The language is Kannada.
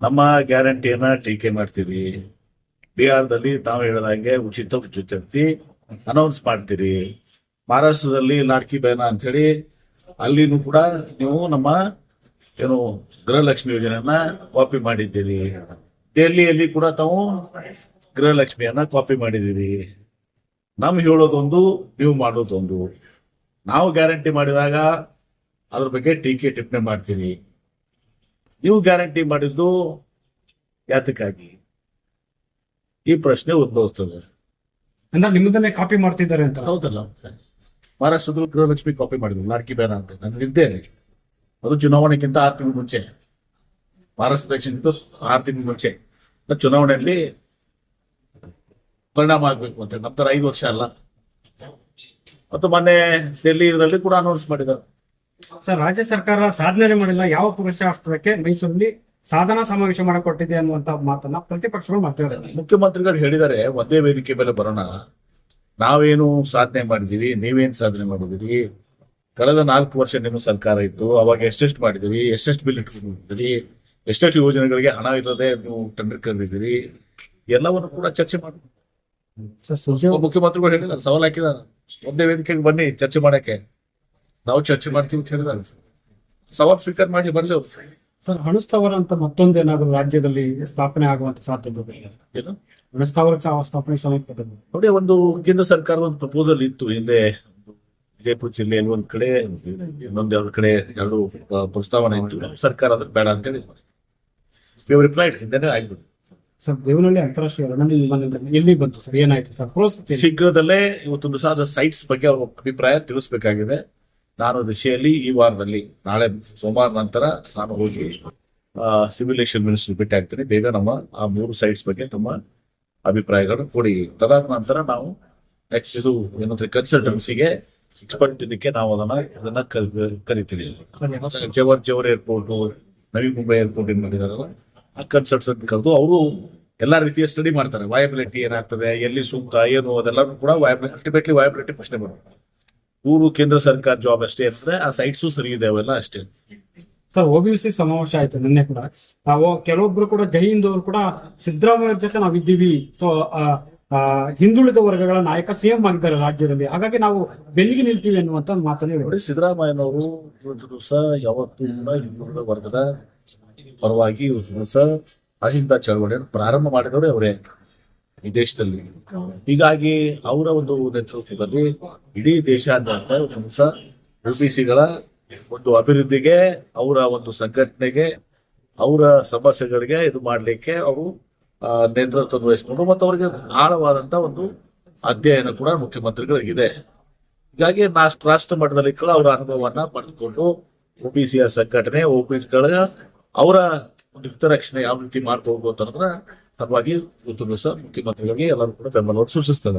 ನಮ್ಮ ಗ್ಯಾರಂಟಿಯನ್ನ ಟೀಕೆ ಮಾಡ್ತೀವಿ. ಬಿಹಾರದಲ್ಲಿ ತಾವು ಹೇಳಿದಂಗೆ ಉಚಿತ ಉಚಿತಂತಿ ಅನೌನ್ಸ್ ಮಾಡ್ತೀರಿ. ಮಹಾರಾಷ್ಟ್ರದಲ್ಲಿ ಲಾಡ್ಕಿ ಬೇನ ಅಂತ ಹೇಳಿ ಅಲ್ಲಿನೂ ಕೂಡ ನೀವು ನಮ್ಮ ಏನು ಗೃಹಲಕ್ಷ್ಮಿ ಯೋಜನೆಯನ್ನ ಕಾಪಿ ಮಾಡಿದ್ದೀರಿ. ದೆಹಲಿಯಲ್ಲಿ ಕೂಡ ತಾವು ಗೃಹಲಕ್ಷ್ಮಿಯನ್ನ ಕಾಪಿ ಮಾಡಿದ್ದೀರಿ. ನಮ್ ಹೇಳೋದೊಂದು, ನೀವು ಮಾಡೋದೊಂದು. ನಾವು ಗ್ಯಾರಂಟಿ ಮಾಡಿದಾಗ ಅದ್ರ ಬಗ್ಗೆ ಟೀಕೆ ಟಿಪ್ಪಣಿ ಮಾಡ್ತೀರಿ ನೀವು ಗ್ಯಾರಂಟಿ ಮಾಡಿದ್ದು ಯಾತಕ್ಕಾಗಿ? ಈ ಪ್ರಶ್ನೆ ಉದ್ಭವಿಸ್ತದೆ. ಅಂದ್ರೆ ನಿಮ್ಮದನ್ನೇ ಕಾಪಿ ಮಾಡ್ತಿದ್ದಾರೆ ಅಂತ. ಹೌದಲ್ಲ. ಮಹಾರಾಷ್ಟ್ರದಲ್ಲಿ ಗೃಹಲಕ್ಷ್ಮಿ ಕಾಪಿ ಮಾಡಿದ್ರು. ಲಾಡ್ಕಿ ಬೇಡ ಅಂತ. ನಾನು ಇದ್ದೇನೆ ಅದು ಚುನಾವಣೆಗಿಂತ ಆರು ತಿಂಗಳು ಮುಂಚೆ. ಮಹಾರಾಷ್ಟ್ರ ಎಲೆಕ್ಷನ್ಗಿಂತ ಆರು ತಿಂಗಳು ಮುಂಚೆ. ಚುನಾವಣೆಯಲ್ಲಿ ಪರಿಣಾಮ ಆಗ್ಬೇಕು ಅಂತ. ನಂತರ ಐದು ವರ್ಷ ಅಲ್ಲ. ಮತ್ತು ಮೊನ್ನೆ ಡೆಲ್ಲಿ ಇದರಲ್ಲಿ ಕೂಡ ಅನೌನ್ಸ್ ಮಾಡಿದ್ದಾರೆ. ಸರ್ ರಾಜ್ಯ ಸರ್ಕಾರ ಸಾಧನೆ ಮಾಡಿಲ್ಲ. ಯಾವ ಪುರುಷಾರ್ಥಕ್ಕೆ ಮೈಸೂರಲ್ಲಿ ಸಾಧನಾ ಸಮಾವೇಶ ಮಾಡಿಕೊಟ್ಟಿದೆ ಅನ್ನುವಂತ ಮಾತನ್ನ ಪ್ರತಿಪಕ್ಷಗಳು ಮಾತಾಡಿದ್ದಾರೆ ಮುಖ್ಯಮಂತ್ರಿಗಳು ಹೇಳಿದ್ದಾರೆ ಒಂದೇ ವೇದಿಕೆ ಮೇಲೆ ಬರೋಣ. ನಾವೇನು ಸಾಧನೆ ಮಾಡಿದೀವಿ ನೀವೇನು ಸಾಧನೆ ಮಾಡಿದಿರಿ ಕಳೆದ ನಾಲ್ಕು ವರ್ಷ ನಿಮ್ಮ ಸರ್ಕಾರ ಇತ್ತು ಅವಾಗ ಎಷ್ಟೆಷ್ಟು ಮಾಡಿದಿರಿ ಎಷ್ಟೆಷ್ಟು ಬಿಲ್ ಇಟ್ಕೊಂಡಿದ್ದೀರಿ? ಎಷ್ಟೆಷ್ಟು ಯೋಜನೆಗಳಿಗೆ ಹಣ ಇಲ್ಲದೆ ನೀವು ಟೆಂಡರ್ ಕರೆದಿದ್ದೀರಿ? ಎಲ್ಲವನ್ನು ಕೂಡ ಚರ್ಚೆ ಮಾಡಿ. ಮುಖ್ಯಮಂತ್ರಿಗಳು ಹೇಳಿದ್ದಾರೆ ಸವಾಲು ಹಾಕಿದ್ದಾರೆ. ಒಂದೇ ವೇದಿಕೆಗೆ ಬನ್ನಿ ಚರ್ಚೆ ಮಾಡಕ್ಕೆ. ನಾವು ಚರ್ಚೆ ಮಾಡ್ತೀವಿ ಅಂತ ಹೇಳಿದ್ರೆ ಸವಾಲ್ ಸ್ವೀಕಾರ ಮಾಡಿ ಬರ್ಲಿ. ಸರ್, ಹಣಸ್ಥಾವರ ಅಂತ ಮತ್ತೊಂದೇನಾದ್ರೂ ರಾಜ್ಯದಲ್ಲಿ ಸ್ಥಾಪನೆ ಆಗುವಂತ ಸಾಧ್ಯತೆ ಏನು? ಹಣಸ್ಥಾವರ ಸ್ಥಾಪನೆ ಸಮೀಪ ನೋಡಿ ಒಂದು ಕೇಂದ್ರ ಸರ್ಕಾರದ ಒಂದು ಪ್ರಪೋಸಲ್ ಇತ್ತು ಹಿಂದೆ. ವಿಜಯಪುರ ಜಿಲ್ಲೆ ಒಂದ್ ಕಡೆ ಇನ್ನೊಂದ್ ಎರಡು ಕಡೆ ಎರಡು ಪ್ರಸ್ತಾವನೆ ಇತ್ತು. ಸರ್ಕಾರ ಅದಕ್ಕೆ ಬೇಡ ಅಂತೇಳಿ. ರಿಪ್ಲೈಡ್ ಹಿಂದೆನೇ ಆಗ್ಬಿಟ್ಟು ಸರ್ ದೇವನಹಳ್ಳಿ ಅಂತಾರಾಷ್ಟ್ರೀಯ ಎಲ್ಲಿ ಬಂತು ಸರ್? ಏನಾಯ್ತು ಸರ್? ಶೀಘ್ರದಲ್ಲೇ ಇವತ್ತೊಂದು ಸಹ ಸೈಟ್ಸ್ ಬಗ್ಗೆ ಅವ್ರ ಅಭಿಪ್ರಾಯ ತಿಳಿಸ್ಬೇಕಾಗಿದೆ. ನಾನು ದಿಶೆಯಲ್ಲಿ ಈ ವಾರದಲ್ಲಿ, ನಾಳೆ ಸೋಮವಾರ ನಂತರ ನಾನು ಹೋಗಿ ಸಿವಿಲೇಷನ್ ಮಿನಿಸ್ಟರ್ ಭೇಟಿ ಆಗ್ತೀನಿ. ಬೇಗ ನಮ್ಮ ಆ ಮೂರು ಸೈಟ್ಸ್ ಬಗ್ಗೆ ತಮ್ಮ ಅಭಿಪ್ರಾಯಗಳನ್ನು ಕೊಡಿ. ತದಾದ ನಂತರ ನಾವು ನೆಕ್ಸ್ಟ್ ಇದು ಏನಂದ್ರೆ ಕನ್ಸಲ್ಟೆನ್ಸಿಗೆ ಎಕ್ಸ್ಪರ್ಟ್ ಇದಕ್ಕೆ ನಾವು ಅದನ್ನ ಅದನ್ನ ಕರ್- ಕರಿತೀವಿ. ಜವರ್ ಜವರ್ ಏರ್ಪೋರ್ಟ್ ನವಿ ಮುಂಬೈ ಏರ್ಪೋರ್ಟ್ ಏನ್ ಮಾಡಿದಾರಲ್ಲ, ಆ ಕನ್ಸಲ್ಟೆಂಟ್ ಕರೆದು ಅವರು ಎಲ್ಲಾ ರೀತಿಯ ಸ್ಟಡಿ ಮಾಡ್ತಾರೆ. ವಯಬಿಲಿಟಿ ಏನಾಗ್ತದೆ, ಎಲ್ಲಿ ಸೂಕ್ತ ಏನು ಅದೆಲ್ಲ ಕೂಡ ವಯಬಿಲಿಟಿ ಅಲ್ಟಿಮೇಟ್ಲಿ ವಯಬಿಲಿಟಿ ಪ್ರಶ್ನೆ ಬರುತ್ತೆ. ಊರು ಕೇಂದ್ರ ಸರ್ಕಾರ ಜಾಬ್ ಅಷ್ಟೇ ಅಂದ್ರೆ ಆ ಸೈಟ್ಸು ಸರಿ ಇದೆ ಅವೆಲ್ಲ ಅಷ್ಟೇ. ಸರ್ ಸಿ ಸಮಾವೇಶ ಆಯ್ತು ನಿನ್ನೆ ಕೂಡ. ನಾವು ಕೆಲವೊಬ್ರು ಕೂಡ ಜೈ ಹಿಂದ್ ಅವರು ಕೂಡ ಸಿದ್ದರಾಮಯ್ಯ ಜೊತೆ ನಾವು ಇದ್ದೀವಿ. ಸೊ ಹಿಂದುಳಿದ ವರ್ಗಗಳ ನಾಯಕ ಸಿಎಂ ಆಗಿದ್ದಾರೆ ರಾಜ್ಯದಲ್ಲಿ. ಹಾಗಾಗಿ ನಾವು ಬೆನ್ನಿಗೆ ನಿಲ್ತೀವಿ ಅನ್ನುವಂತ ಮಾತನ್ನು ನೋಡಿ ಸಿದ್ದರಾಮಯ್ಯನವರು ದಿವಸ ಯಾವತ್ತೂ ಕೂಡ ಹಿಂದುಳಿದ ವರ್ಗದ ಪರವಾಗಿ ದಿವಸ ಅಹಿಂದ ಚಳವಳಿಯನ್ನು ಪ್ರಾರಂಭ ಮಾಡಿದವರೇ ಅವರೇ. ಈ ದೇಶದಲ್ಲಿ. ಹೀಗಾಗಿ ಅವರ ಒಂದು ನೇತೃತ್ವದಲ್ಲಿ ಇಡೀ ದೇಶಾದ್ಯಂತ ಇವತ್ತು ದಿವಸ ಸಿಗಳ ಒಂದು ಅಭಿವೃದ್ಧಿಗೆ, ಅವರ ಒಂದು ಸಂಘಟನೆಗೆ, ಅವರ ಸಮಸ್ಯೆಗಳಿಗೆ ಇದು ಮಾಡಲಿಕ್ಕೆ ಅವರು ನೇತೃತ್ವ ವಹಿಸಿಕೊಂಡು ಮತ್ತು ಅವರಿಗೆ ಆಳವಾದಂತ ಒಂದು ಅಧ್ಯಯನ ಕೂಡ ಮುಖ್ಯಮಂತ್ರಿಗಳಿಗಿದೆ. ಹೀಗಾಗಿ ನಾ ರಾಷ್ಟ್ರ ಮಟ್ಟದಲ್ಲಿ ಕೂಡ ಅವರ ಅನುಭವವನ್ನ ಪಡೆದುಕೊಂಡು ಒಬಿಸಿಯ ಸಂಘಟನೆ ಒಬಿಸಿಗಳ ಅವರ ಒಂದು ಹಿತರಕ್ಷಣೆ ಯಾವ ರೀತಿ ಮಾಡ್ಕೋಬೇಕು ಅಂತ ಅನ್ನೋದನ್ನ ಉತ್ತಮ ಮುಖ್ಯಮಂತ್ರಿಗಳಿಗೆ ಎಲ್ಲರೂ ಕೂಡ ಬೆಂಬಲವನ್ನು ಸೂಚಿಸ್ತದೆ.